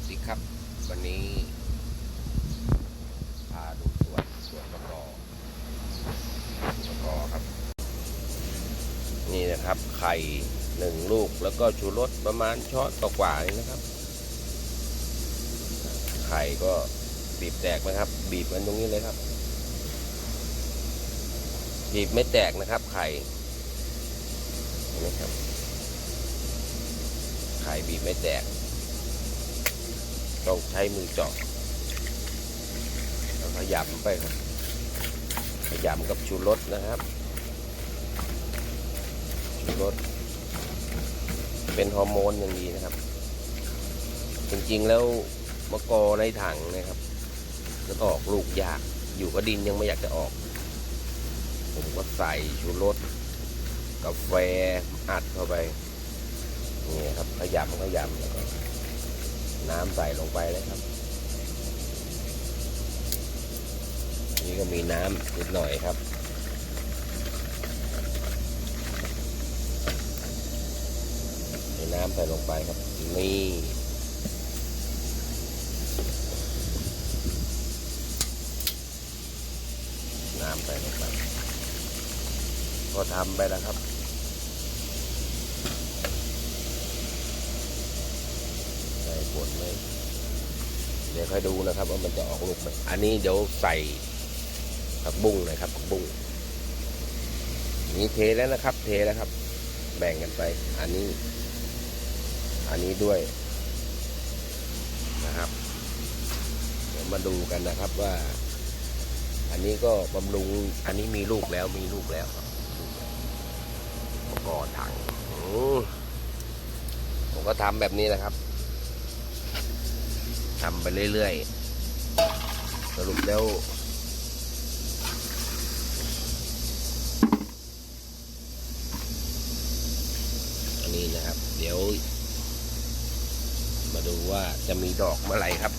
วัสดีครับ วันนี้พาดูสวนสวนมะกอกสวนมะกอกครับ นี่นะครับ ไข่หนึ่งลูกแล้วก็ชูรสประมาณช้อนกว่าๆนี่นะครับ ไข่ก็บีบแตกนะครับ บีบมันตรงนี้เลยครับ บีบไม่แตกนะครับ ไข่เห็นไหมครับ ไข่บีบไม่แตก ต้องใช้มือเจาะแล้วขยำไปครับขยำกับชูรสนะครับ ชูรส เป็นฮอร์โมนอย่างดีนะครับ จริงๆแล้วมะกอในถังนะครับจะออกลูกยากอยู่กับดินยังไม่อยากจะออก ผมก็ใส่ชูรสกาแฟอัดเข้าไปนี่ครับขยำขยำแล้วก็ น้ำใส่ลงไปเลยครับ นี่ก็มีน้ำนิดหน่อยครับมีน้ำใส่ลงไปครับ นี่น้ำใส่ลงไป ก็ทำไปแล้วครับ ใส่บดเลย เดี๋ยวค่อยดูนะครับ ว่ามันจะออกลูกไหมอันนี้เดี๋ยวใส่ผักบุ้งเลยครับผักบุ้งนี่เทแล้วนะครับ เทแล้วครับ แบ่งกันไป อันนี้ อันนี้ด้วยนะครับ เดี๋ยวมาดูกันนะครับว่า อันนี้ก็บำรุง อันนี้มีลูกแล้วมีลูกแล้วครับประกอถังผมก็ทำแบบนี้แหละครับ ทำไปเรื่อยๆ สรุปแล้ว อันนี้นะครับ เดี๋ยว มาดูว่าจะมีดอกเมื่อไหร่ครับ